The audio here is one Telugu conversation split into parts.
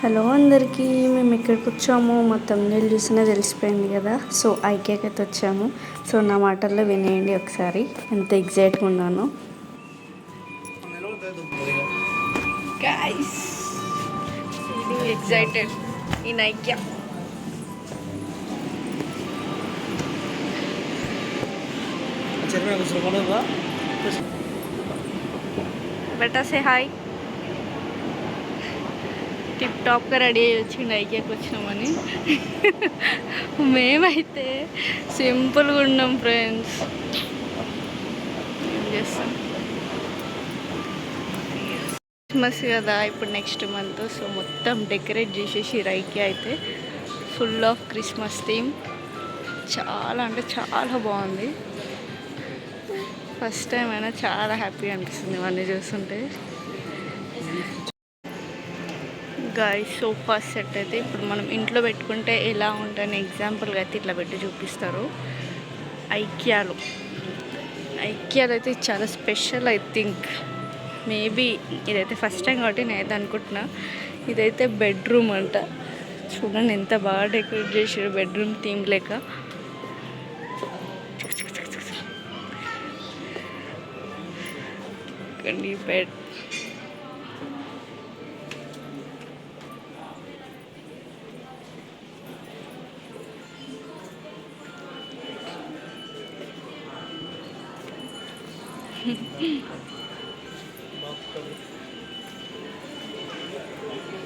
హలో అందరికీ మేము ఎక్కడికి వచ్చాము. మొత్తం నీళ్ళు చూసినా తెలిసిపోయింది కదా. సో ఐకేకి అయితే వచ్చాము. సో నా మాటల్లో వినేయండి ఒకసారి. ఎంత ఎగ్జైట్గా ఉన్నాను. గైస్ ఎగ్జైటెడ్ ఇన్ ఐక్యా బెటా సే హాయ్ టిప్ టాప్గా రెడీ అయ్యి వచ్చిండు ఐకేకి వచ్చినామని. మేమైతే సింపుల్గా ఉన్నాం ఫ్రెండ్స్. ఏం చేస్తాం? క్రిస్మస్ కదా ఇప్పుడు నెక్స్ట్ మంత్ సో మొత్తం డెకరేట్ చేసేసి రైకి అయితే ఫుల్ ఆఫ్ క్రిస్మస్ థీమ్ చాలా అంటే చాలా బాగుంది. ఫస్ట్ టైం అయినా చాలా హ్యాపీగా అనిపిస్తుంది ఇవన్నీ చూస్తుంటే. గాయ సోఫా సెట్ అయితే ఇప్పుడు మనం ఇంట్లో పెట్టుకుంటే ఎలా ఉంటుంది ఎగ్జాంపుల్గా అయితే ఇట్లా పెట్టి చూపిస్తారు. ఐక్యాలు. ఐక్యాలు అయితే చాలా స్పెషల్ ఐ థింక్ మేబీ ఇదైతే ఫస్ట్ టైం కాబట్టి నేను అనుకుంటున్నా. ఇదైతే బెడ్రూమ్ అంట. చూడండి ఎంత బాగా డెకరేట్ చేసారు బెడ్రూమ్ థీమ్ లేక బెడ్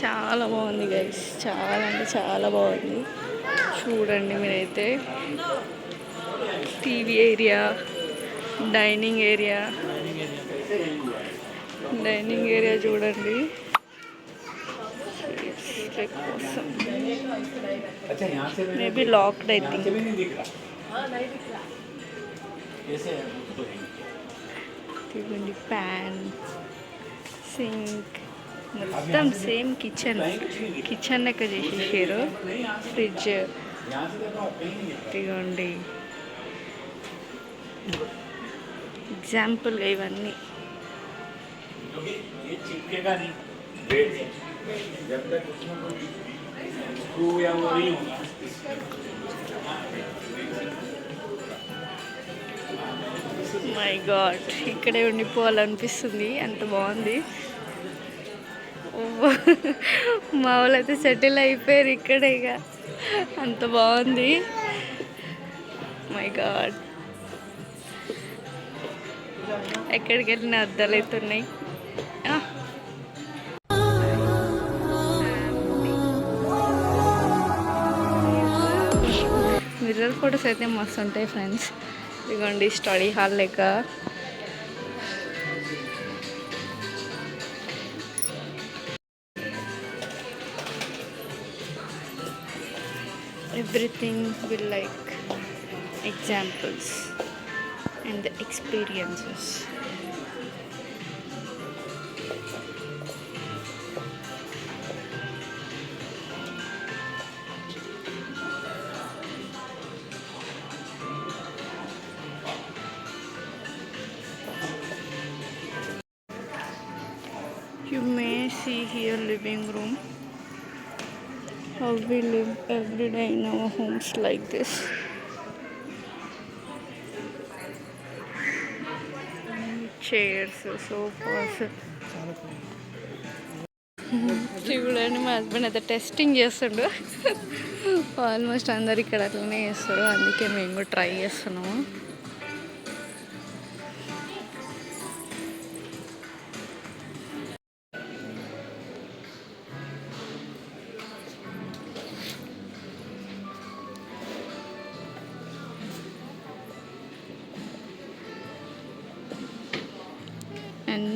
చాలా బాగుంది గైస్ చాలా అంటే చాలా బాగుంది. చూడండి మీరైతే. TV area dining area. Dining area చూడండి. కోసం మేబీ లాక్డ్ ఐ ఇవ్వండి ప్యాన్ సింక్ మొత్తం సేమ్ కిచెన్. కిచెన్ లెక్క చేసేసారు. ఫ్రిడ్జ్. ఇదిగోండి. ఎగ్జాంపుల్గా ఇవన్నీ. మై గాడ్ ఇక్కడే ఉండిపోవాలనిపిస్తుంది. అంత బాగుంది. మా వాళ్ళైతే సెటిల్ అయిపోయారు ఇక్కడే ఇక. అంత బాగుంది. My God. ఎక్కడికి వెళ్ళిన అద్దాలు అవుతున్నాయి మిర్రర్ ఫొటోస్ అయితే మస్తు ఉంటాయి ఫ్రెండ్స్. ఇదిగోండి స్టడీ హాల్ లెక్క everything will like examples and the see here living room. How we live every day in our homes like this. Chairs sofas చూడండి మా హస్బెండ్ అయితే టెస్టింగ్ చేస్తుండు. ఆల్మోస్ట్ అందరు ఇక్కడ అట్లనే చేస్తారు అందుకే మేము కూడా ట్రై చేస్తున్నాము.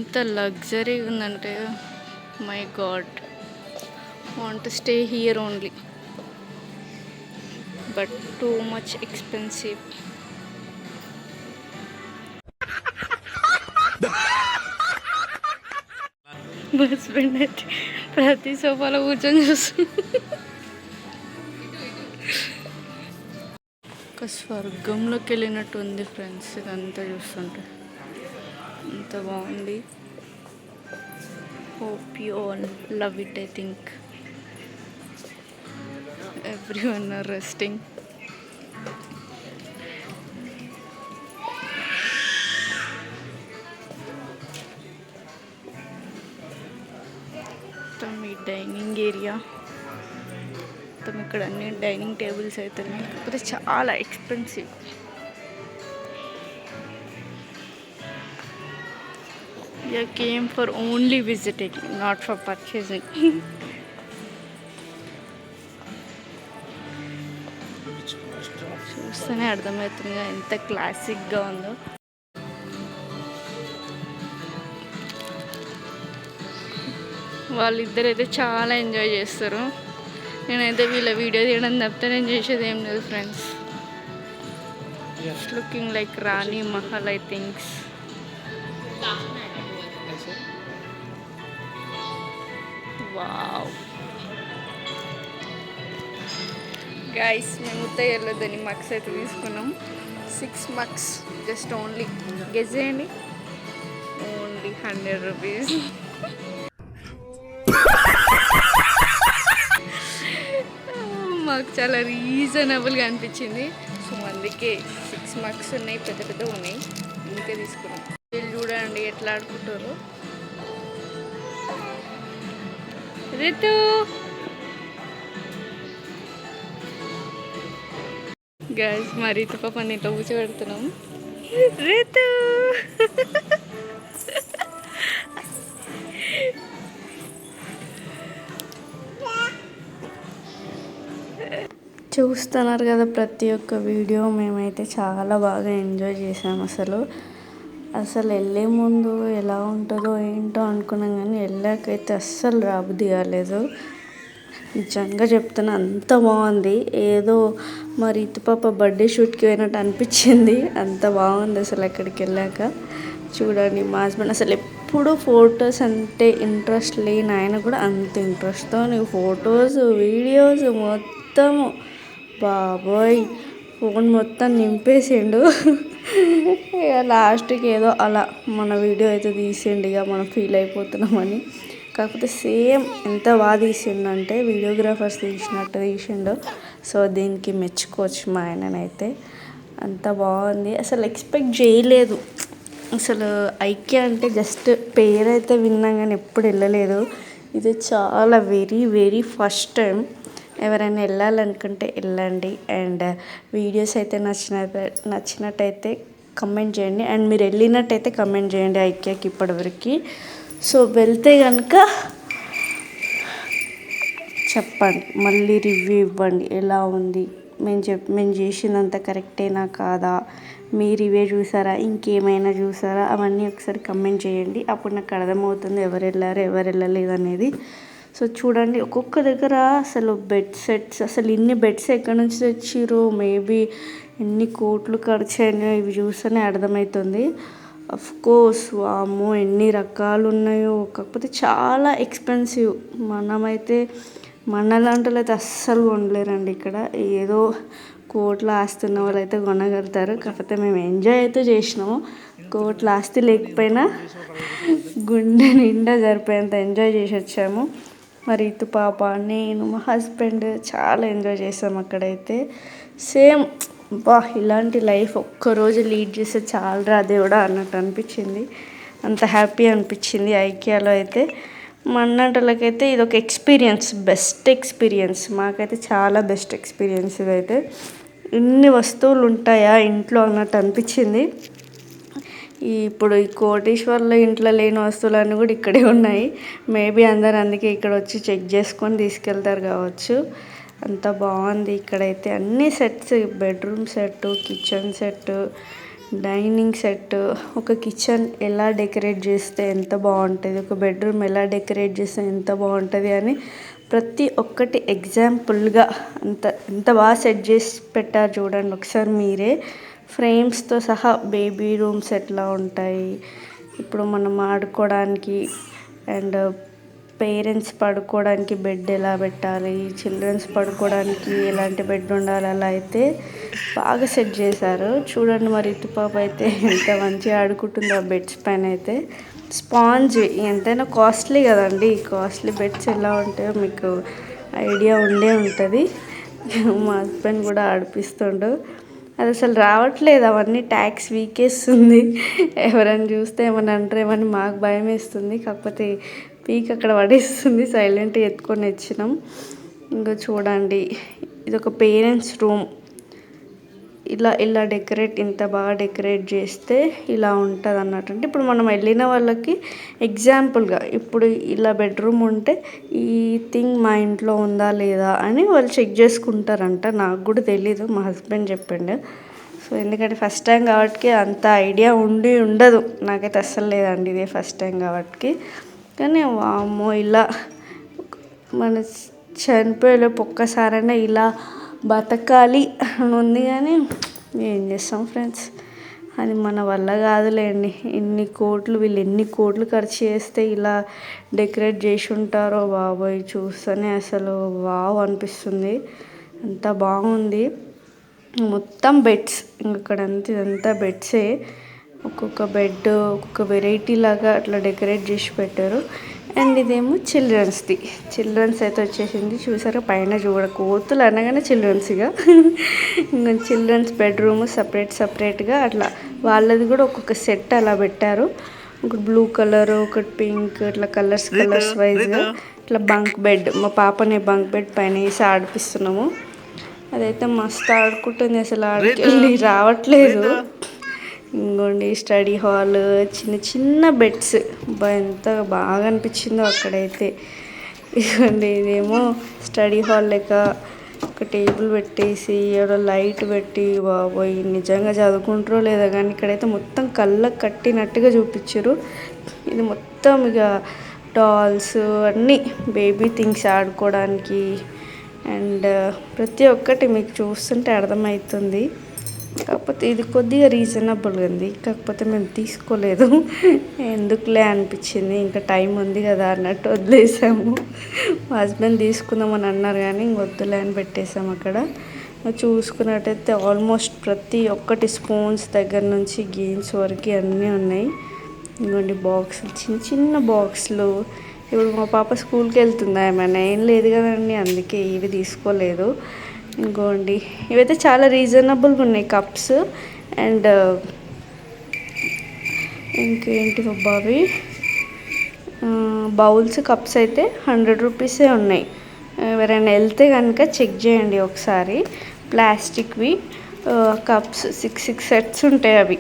ఎంత లగ్జరీ ఉందంటే my God want stay here only but too much expensive husband అయితే ప్రతి సోఫాలో కూర్చొని చూస్తుంది. ఒక స్వర్గంలోకి వెళ్ళినట్టు ఉంది ఫ్రెండ్స్ ఇదంతా చూస్తుంటే. ఎంత బాగుంది. Hope you all love it I think everyone are resting me dining area మొత్తం ఇక్కడ అన్ని డైనింగ్ టేబుల్స్ అయితే ఉన్నాయి కాకపోతే చాలా expensive you came for only visiting not for purchasing చూస్తేనే అర్థమవుతుంది ఎంత క్లాసిక్గా ఉందో. వాళ్ళిద్దరైతే చాలా ఎంజాయ్ చేస్తారు. నేనైతే వీళ్ళ వీడియో తీయడం తప్పితే నేను చేసేది ఏం లేదు friends looking like Rani Mahal I thinks guys మేము ఉత్తగా వెళ్ళొద్దని మక్స్ అయితే తీసుకున్నాం. Six mugs just only guess చేయండి. ఓన్లీ హండ్రెడ్ రూపీస్ మాకు చాలా రీజనబుల్గా అనిపించింది. సో అందుకే సిక్స్ మార్క్స్ ఉన్నాయి పెద్ద పెద్ద ఉన్నాయి. ఇంకే తీసుకున్నాం. వీళ్ళు చూడండి ఎట్లా ఆడుకుంటారు. రితు! గైస్ మా రీతు పాపని ఇట్లా కూర్చోబెడుతున్నాం రితు చూస్తున్నారు కదా ప్రతి ఒక్క వీడియో మేమైతే చాలా బాగా ఎంజాయ్ చేసాం అసలు. అసలు వెళ్ళే ముందు ఎలా ఉంటుందో ఏంటో అనుకున్నాం కానీ వెళ్ళాకైతే అస్సలు రాబుద్ది కాలేదు. నిజంగా చెప్తున్నా అంత బాగుంది. ఏదో మరి ఇటు పాప బర్త్డే షూట్కి పోయినట్టు అనిపించింది. అంత బాగుంది అసలు అక్కడికి వెళ్ళాక. చూడండి మా హస్బెండ్ అసలు ఎప్పుడు ఫొటోస్ అంటే ఇంట్రెస్ట్ లేని ఆయన కూడా అంత ఇంట్రెస్ట్తో ఫొటోస్ వీడియోస్ మొత్తము. బాబోయ్ ఫోన్ మొత్తం నింపేసిండు. ఇక లాస్ట్కి ఏదో అలా మన వీడియో అయితే తీసిండు ఇక మనం ఫీల్ అయిపోతున్నామని. కాకపోతే సేమ్ ఎంత బాగా తీసిండంటే వీడియోగ్రాఫర్స్ తీసినట్టు తీసిండు. సో దీనికి మెచ్చుకోవచ్చు మా ఆయననైతే. అంత బాగుంది. అసలు ఎక్స్పెక్ట్ చేయలేదు. అసలు ఐక్య అంటే జస్ట్ పేరైతే విన్నాం కానీ ఎప్పుడు వెళ్ళలేదు. ఇది చాలా వెరీ వెరీ ఫస్ట్ టైం. ఎవరైనా వెళ్ళాలనుకుంటే వెళ్ళండి. అండ్ వీడియోస్ అయితే నచ్చిన నచ్చినట్టయితే కమెంట్ చేయండి. అండ్ మీరు వెళ్ళినట్టయితే కమెంట్ చేయండి ఐక్యకి ఇప్పటివరకు. సో వెళ్తే కనుక చెప్పండి మళ్ళీ రివ్యూ ఇవ్వండి ఎలా ఉంది? మేము చెప్ మేము చేసినంత కరెక్టేనా కాదా? మీరు ఇవే చూసారా? ఇంకేమైనా చూసారా? అవన్నీ ఒకసారి కమెంట్ చేయండి. అప్పుడు నాకు అర్థమవుతుంది ఎవరు వెళ్ళారు ఎవరు వెళ్ళలేదు అనేది. సో చూడండి ఒక్కొక్క దగ్గర అసలు బెడ్ సెట్స్ అసలు ఇన్ని బెడ్స్ ఎక్కడి నుంచి తెచ్చిర్రు? మేబీ ఎన్ని కోట్లు ఖర్చు అయినాయో ఇవి చూస్తేనే అర్థమవుతుంది. అఫ్ కోర్స్ వామ్మో ఎన్ని రకాలు ఉన్నాయో కాకపోతే చాలా ఎక్స్పెన్సివ్ మనమైతే మన లాంటి అయితే అస్సలు కొనలేరండి ఇక్కడ. ఏదో కోట్ల ఆస్తి ఉన్న వాళ్ళు అయితే కొనగలుగుతారు. కాకపోతే మేము ఎంజాయ్ అయితే చేసినాము. కోట్ల ఆస్తి లేకపోయినా గుండె నిండా సరిపోయేంత ఎంజాయ్ చేసి వచ్చాము. మరి ఇటు పాప నేను మా హస్బెండ్ చాలా ఎంజాయ్ చేసాం అక్కడైతే. సేమ్ బా ఇలాంటి లైఫ్ ఒక్కరోజు లీడ్ చేస్తే చాలరా దేవుడా అన్నట్టు అనిపించింది. అంత హ్యాపీ అనిపించింది ఐకియాలో అయితే. మన్నటలకైతే ఇది ఒక ఎక్స్పీరియన్స్ బెస్ట్ ఎక్స్పీరియన్స్. మాకైతే చాలా బెస్ట్ ఎక్స్పీరియన్స్ ఇదైతే. ఇన్ని వస్తువులు ఉంటాయా ఇంట్లో అన్నట్టు అనిపించింది. ఇప్పుడు ఈ కోటేశ్వర్ల ఇంట్లో లేని వస్తువులన్నీ కూడా ఇక్కడే ఉన్నాయి. మేబీ అందరు అందుకే ఇక్కడ వచ్చి చెక్ చేసుకొని తీసుకెళ్తారు కావచ్చు. అంత బాగుంది. ఇక్కడైతే అన్ని sets bedroom set kitchen set dining set. ఒక కిచెన్ ఎలా డెకరేట్ చేస్తే ఎంత బాగుంటుంది? ఒక బెడ్రూమ్ ఎలా డెకరేట్ చేస్తే ఎంత బాగుంటుంది? అని ప్రతి ఒక్కటి ఎగ్జాంపుల్గా అంత ఎంత బాగా సెట్ చేసి పెట్టారు చూడండి. ఒకసారి మీరే ఫ్రేమ్స్తో సహా బేబీ రూమ్స్ ఎట్లా ఉంటాయి. ఇప్పుడు మనం ఆడుకోవడానికి అండ్ పేరెంట్స్ పడుకోవడానికి బెడ్ ఎలా పెట్టాలి? చిల్డ్రన్స్ పడుకోవడానికి ఎలాంటి బెడ్ ఉండాలి? అలా అయితే బాగా సెట్ చేశారు. చూడండి మరి ఇటుపాప అయితే ఎంత మంచిగా ఆడుకుంటుంది ఆ బెడ్స్ పైన అయితే. స్పాంజ్ ఎంతైనా కాస్ట్లీ కదండి. కాస్ట్లీ బెడ్స్ ఎలా ఉంటాయో మీకు ఐడియా ఉండే ఉంటుంది. మా హస్బెండ్ కూడా ఆడిపిస్తుండు. అది అసలు రావట్లేదు. అవన్నీ ట్యాక్స్ వీకేస్తుంది. ఎవరైనా చూస్తే ఏమైనా అంటారేమని మాకు భయం వేస్తుంది. కాకపోతే పీక్ అక్కడ పడేస్తుంది. సైలెంట్గా ఎత్తుకొని వచ్చినాం. ఇంకా చూడండి ఇది ఒక పేరెంట్స్ రూమ్. ఇలా ఇలా డెకరేట్ ఇంత బాగా డెకరేట్ చేస్తే ఇలా ఉంటుంది అన్నట్టు అంటే ఇప్పుడు మనం వెళ్ళిన వాళ్ళకి ఎగ్జాంపుల్గా ఇప్పుడు ఇలా బెడ్రూమ్ ఉంటే ఈ థింగ్ మా ఇంట్లో ఉందా లేదా అని వాళ్ళు చెక్ చేసుకుంటారంట. నాకు కూడా తెలీదు మా హస్బెండ్ చెప్పిండు. సో ఎందుకంటే ఫస్ట్ టైం కాబట్టి అంత ఐడియా ఉండి ఉండదు. నాకైతే అస్సలు లేదండి ఇదే ఫస్ట్ టైం కాబట్టి. కానీ వామ్మో ఇలా మన చనిపోయేలోపు ఒక్కసారైనా ఇలా బతకాలి అని ఉంది కానీ ఏం చేస్తాం ఫ్రెండ్స్? అది మన వల్ల కాదులేండి. ఎన్ని కోట్లు వీళ్ళు ఎన్ని కోట్లు ఖర్చు చేస్తే ఇలా డెకరేట్ చేసి ఉంటారో బాబోయ్ చూస్తేనే అసలు వావ్ అనిపిస్తుంది. అంత బాగుంది. మొత్తం బెడ్స్ ఇక్కడ అంతా ఇదంతా బెడ్సే. ఒక్కొక్క బెడ్ ఒక్కొక్క వెరైటీ లాగా అట్లా డెకరేట్ చేసి పెట్టారు. అండ్ ఇదేమో చిల్డ్రన్స్ది చిల్డ్రన్స్ అయితే వచ్చేసింది. చూసారా? పైన చూడ కోతులు అనగానే చిల్డ్రన్స్ ఇక. ఇంకా చిల్డ్రన్స్ బెడ్రూమ్ సపరేట్ సపరేట్గా అట్లా. వాళ్ళది కూడా ఒక్కొక్క సెట్ అలా పెట్టారు. ఒకటి బ్లూ కలర్ ఒకటి పింక్ ఇట్లా కలర్స్ కలర్స్ వైజ్గా ఇట్లా బంక్ బెడ్ మా పాపని బంక్ బెడ్ పైన వేసి ఆడిపిస్తున్నాము. అదైతే మస్తు ఆడుకుంటుంది అసలు ఆడికెళ్ళి. రావట్లేదు. ఇంకోండి స్టడీ హాల్ చిన్న చిన్న బెడ్స్ ఎంత బాగా అనిపించిందో అక్కడైతే. ఇదిగోండి ఇదేమో స్టడీ హాల్ లెక్క ఒక టేబుల్ పెట్టేసి ఏదో లైట్ పెట్టి బాబోయ్ నిజంగా చదువుకుంటారో లేదా కానీ ఇక్కడైతే మొత్తం కళ్ళకు కట్టినట్టుగా చూపించారు. ఇది మొత్తం ఇక డాల్స్ అన్నీ బేబీ థింగ్స్ ఆడుకోవడానికి. అండ్ ప్రతి ఒక్కటి మీకు చూస్తుంటే అర్థమవుతుంది. కాకపోతే ఇది కొద్దిగా రీజనబుల్ ఉంది. కాకపోతే మేము తీసుకోలేదు. ఎందుకులే అనిపించింది? ఇంకా టైం ఉంది కదా అన్నట్టు వదిలేసాము. మా హస్బెండ్ తీసుకుందామని అన్నారు కానీ ఇంక వద్దులే అని పెట్టేసాము అక్కడ. చూసుకున్నట్టయితే ఆల్మోస్ట్ ప్రతి ఒక్కటి స్పూన్స్ దగ్గర నుంచి గేమ్స్ వరకు అన్నీ ఉన్నాయి. ఇంకోండి బాక్సులు చిన్న చిన్న బాక్సులు ఇప్పుడు మా పాప స్కూల్కి వెళ్తుందా? ఏమైనా ఏం లేదు కదండి. అందుకే ఇవి తీసుకోలేదు. ఇంకోండి. ఇవైతే చాలా రీజనబుల్గా ఉన్నాయి కప్స్. అండ్ ఇంకేంటి బాబీ? బౌల్స్ కప్స్ అయితే హండ్రెడ్ రూపీసే ఉన్నాయి. ఎవరైనా వెళ్తే కనుక చెక్ చేయండి ఒకసారి. ప్లాస్టిక్వి కప్స్ సిక్స్ సిక్స్ సెట్స్ ఉంటాయి అవి.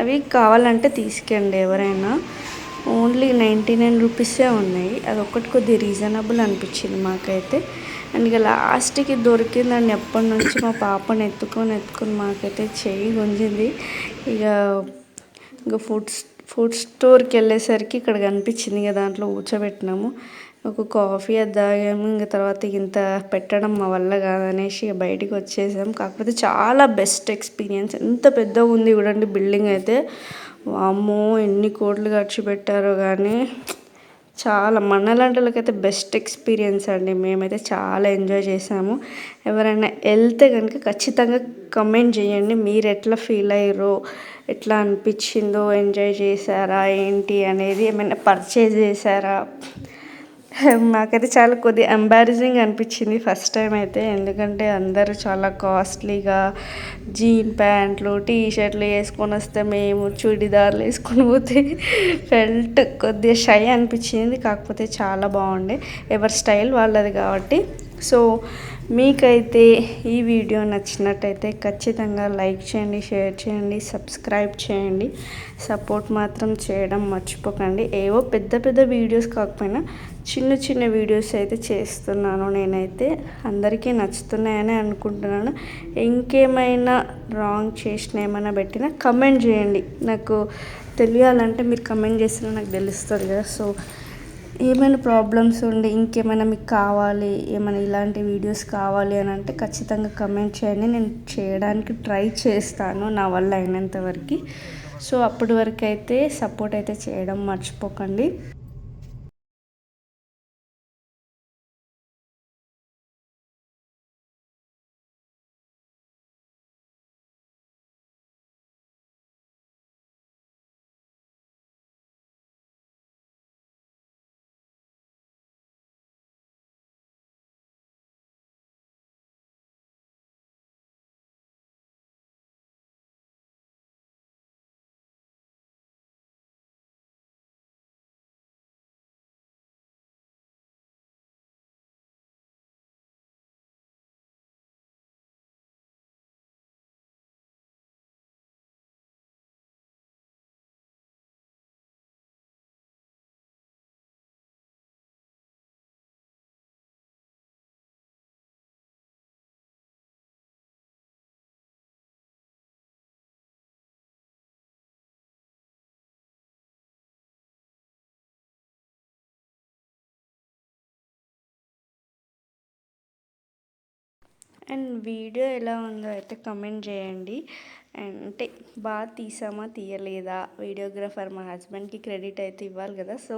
అవి కావాలంటే తీసుకెళ్ళండి ఎవరైనా. ఓన్లీ నైంటీ నైన్ రూపీసే ఉన్నాయి. అది ఒకటి కొద్ది రీజనబుల్ అనిపించింది మాకైతే. అండ్ ఇక లాస్ట్కి దొరికిందండి ఎప్పటి నుంచి మా పాపను ఎత్తుకొని ఎత్తుకొని మాకైతే చేయి గుంజింది. ఇక ఇంకా ఫుడ్ ఫుడ్ స్టోర్కి వెళ్ళేసరికి ఇక్కడ కనిపించింది ఇక దాంట్లో కూర్చోబెట్టినాము ఒక కాఫీ అది తాగాము. ఇంకా తర్వాత ఇంత పెట్టడం మా వల్ల కాదనేసి ఇక బయటికి వచ్చేసాం. కాకపోతే చాలా బెస్ట్ ఎక్స్పీరియన్స్. ఎంత పెద్దగా ఉంది చూడండి బిల్డింగ్ అయితే. అమ్మో ఎన్ని కోట్లు ఖర్చు పెట్టారో కానీ చాలా మనలాంటి బెస్ట్ ఎక్స్పీరియన్స్ అండి. మేమైతే చాలా ఎంజాయ్ చేసాము. ఎవరైనా వెళ్తే కనుక ఖచ్చితంగా కమెంట్ చేయండి. మీరు ఎట్లా ఫీల్ అయ్యారో ఎట్లా అనిపించిందో ఎంజాయ్ చేశారా ఏంటి అనేది ఏమైనా పర్చేజ్ చేశారా? నాకైతే చాలా కొద్ది ఎంబారసింగ్ అనిపించింది ఫస్ట్ టైం అయితే. ఎందుకంటే అందరూ చాలా కాస్ట్లీగా జీన్ ప్యాంట్లు టీ షర్ట్లు వేసుకొని వస్తే మేము చుడిదార్లు వేసుకొని పోతే ఫెల్ట్ కొద్దిగా షై అనిపించింది. కాకపోతే చాలా బాగుండే. ఎవరి స్టైల్ వాళ్ళది కాబట్టి. సో మీకైతే ఈ వీడియో నచ్చినట్టయితే ఖచ్చితంగా లైక్ చేయండి షేర్ చేయండి సబ్స్క్రైబ్ చేయండి. సపోర్ట్ మాత్రం చేయడం మర్చిపోకండి. ఏవో పెద్ద పెద్ద వీడియోస్ కాకపోయినా చిన్న చిన్న వీడియోస్ అయితే చేస్తున్నాను నేనైతే. అందరికీ నచ్చుతున్నాయని అనుకుంటున్నాను. ఇంకేమైనా రాంగ్ చేసిన ఏమైనా పెట్టినా కమెంట్ చేయండి. నాకు తెలియాలంటే మీరు కమెంట్ చేసినా నాకు తెలుస్తుంది కదా. సో ఏమైనా ప్రాబ్లమ్స్ ఉండి ఇంకేమైనా మీకు కావాలి ఏమైనా ఇలాంటి వీడియోస్ కావాలి అని అంటే ఖచ్చితంగా కమెంట్ చేయండి. నేను చేయడానికి ట్రై చేస్తాను నా వల్ల అయినంత వరకు. సో అప్పటి వరకు అయితే సపోర్ట్ అయితే చేయడం మర్చిపోకండి. అండ్ వీడియో ఎలా ఉందో అయితే కమెంట్ చేయండి. అండ్ అంటే బాగా తీసామా తీయలేదా? వీడియోగ్రాఫర్ మా హస్బెండ్కి క్రెడిట్ అయితే ఇవ్వాలి కదా సో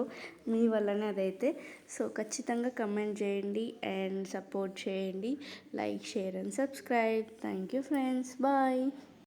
మీ వల్లనే అదైతే. సో ఖచ్చితంగా కమెంట్ చేయండి అండ్ సపోర్ట్ చేయండి. Like share and subscribe. Thank you friends. Bye.